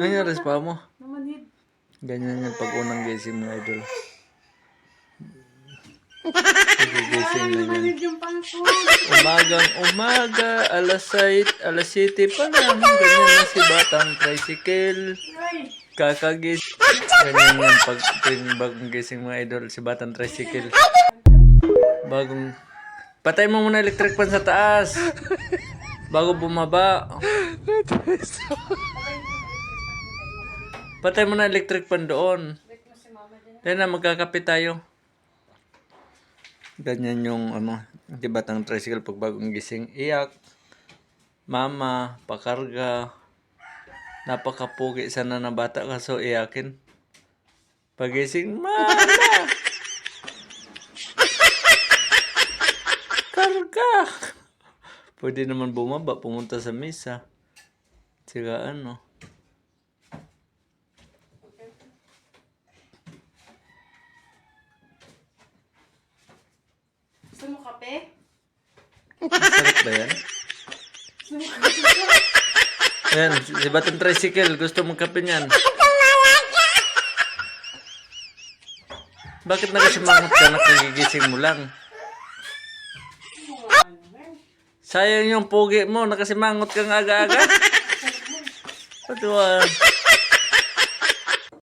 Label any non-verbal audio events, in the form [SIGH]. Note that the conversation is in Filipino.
Nangyari sa paa mo? Namanhid. Ganyan yan pag unang gising mga idol. Pagigising na yan. Namanhid yung pangko. Umagang umaga, alas 7, alas 7 pa lang. Ganyan na si Batang Tricycle. Ay, Kakagis. Ganyan yan pag tuwing bagong gising mga idol, si Batang Tricycle. Bagong... Patay mo muna electric fan sa taas. Bago bumaba. Patay mo na electric fan doon. Yan na, magkakapit tayo. Ganyan yung ano, di batang tricycle pag bagong gising. Iyak. Mama, pakarga. Napakapugi sana na bata kaso iyakin. Pagising, Mama! [LAUGHS] Karga! Pwede naman bumaba, pumunta sa misa. Sika ano. Gusto mo kape? Masarap ba yan? Gusto si Batang Tricycle, gusto mong kape niyan. Bakit nakasimangot ka na kagigising mo lang? Sayang yung pugi mo, nakasimangot kang aga-aga. Patuwa.